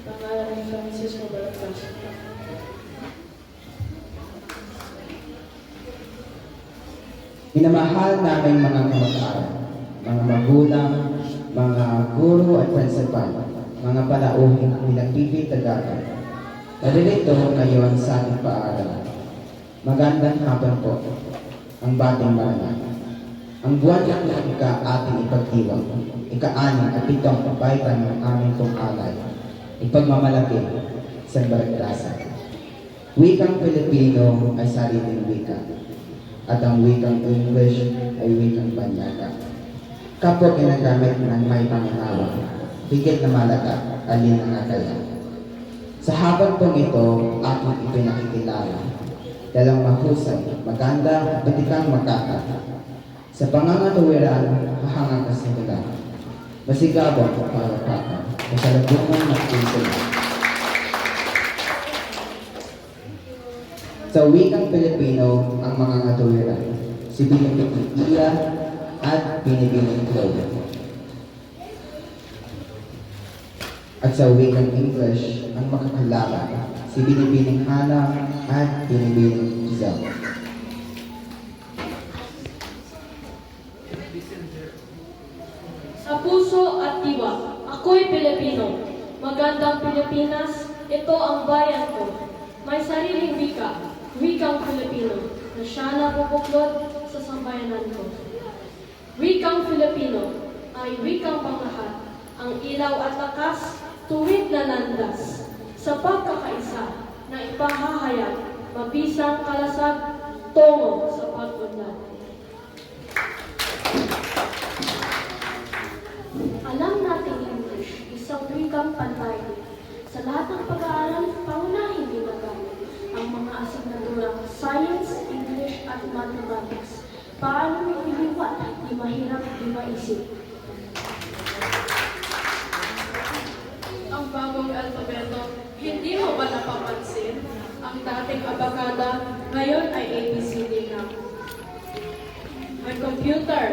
Pangalan ni Francisco Balacas. Minamahal namin mga kamag-aral, mga magulang, mga guro at principal, mga palauhin ang nagpipitagakan. Naririto ngayon sa ating paalam. Magandang hapon po ang bating maranatan. Ang buwan ng ika ating ipagdiwang, ika-anim at pitong pabaytan ng aming tong alay ipagmamalaki sa baragdasan. Wikang Pilipino ay sariling wika, at ang wikang English ay wikang banyaga. Kapwa ginagamit ng may pangunawa, higit na malaga, alin ang akala. Sa habang pong ito, aking ipinakikilala, dalang mahusay, maganda, batikang makaka. Sa pangangatuwiran, hahanga ka sa nila. Masigabong para paka, masalabungan at pintulan. Sa wikang Pilipino, ang mga ngatuwiran, si Binibining Iya at Binibining Chloe. At sa wikang English, ang makakilala, si Binibining Hana at Binibining Giselle. Pilipino. Magandang Pilipinas, ito ang bayan ko. May sariling wika, wikang Pilipino, na siya nabubuklod sa sambayanan ko. Wikang Filipino ay wikang panglahat, ang ilaw at lakas, tuwid na landas, sa pagkakaisa na ipahahayag, mabisang kalasag, tungo sa pag-unlad. Alam natin English, isang wikang pantay. Sa lahat ng pag-aaral, pangunahin ginagamit ang mga asignaturang science, English, at mathematics. Paano iliwat, di mahirap, di maisip. Ang bagong alfabeto, hindi mo ba napapansin? Ang dating abakada, ngayon ay ABCD na. May computer,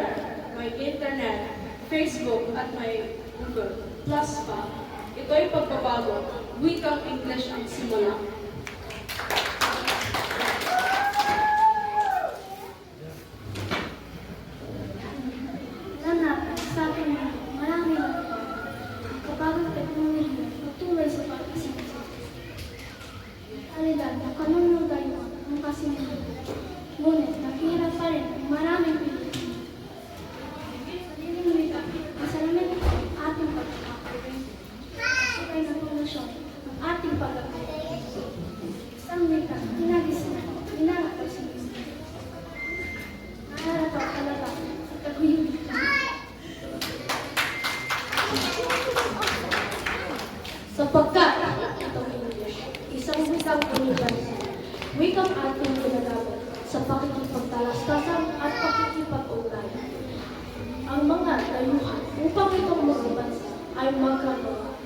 may internet, Facebook at may Google. Plus pa, ito'y pagbabago, wikang English ang simula. Nanak, sa akin na marami na kapag ang teknolohiya patuloy sa pag-isip. Alila, nakanunog tayo ang kasinunod. Ngunit nakihirap pa rin ang maraming Pilipino. Sariling wika, masalamin ang ating pagkakaroon. Sabay ng polusyon ang ating pagkakaroon. Isang wika, ginagisna, ginagawa sa isip. Naharap talaga sa taguyod Sapagkat itong English, isang wikang universal, wikang ating ginagamit sa pakikipagtalastasan at pakikipag-ugnayan. Ang mga dayuhan upang itong mga bansa ay magkagawa.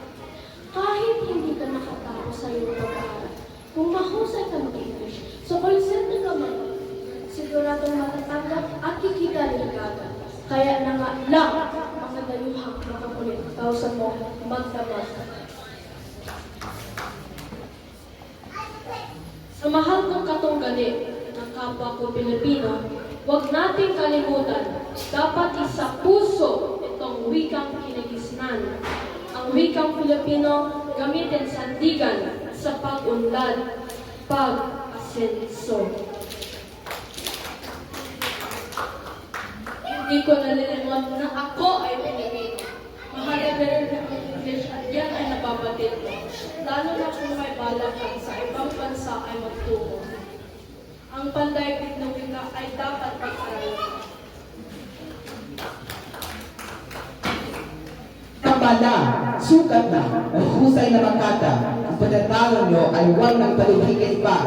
Kahit hindi ka nakatapos sa iyong pag-aaral, kung mahusay ka mag-English, sa call center ka man, siguradong matatanggap at kikita rin agad. Kaya na nga lang, mga dayuhang makakulit, kausan mo magdamag. Sa mahal kong katunggali ng kapwa ko Pilipino, huwag nating kalimutan, dapat isa puso itong wikang kinigisnan. Ang wikang Pilipino gamitin sandigan sa pag-unlad, pag-asenso. Hindi ko nalilimot na ako ay Pilipino. Mahalaga rin ang English at yan ay nababatid ko. Lalo na kung may balak kang sa ibang bansa ay magtungo. Ang pandaigdig ng wika ay dapat pag-aralan. Tama na, sukat na, mahusay na makata. Ang pagkatalo nyo ay huwag ng paluhigit pa.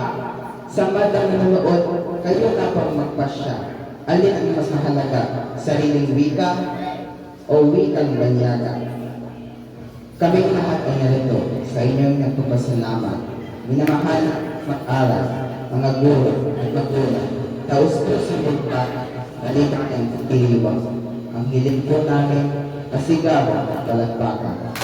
Sa madang nanonood, kayo na pang magpasya. Alin ang mas mahalaga, sariling wika o wikang banyaga? Kaming lahat ay narito sa inyong nagpapasalamat. Minamahal, mag-aral, mga guro at magulang, taus-puso sa nalitak ng tiliwang. Ang hiling po namin, kasigaw at palagpakan.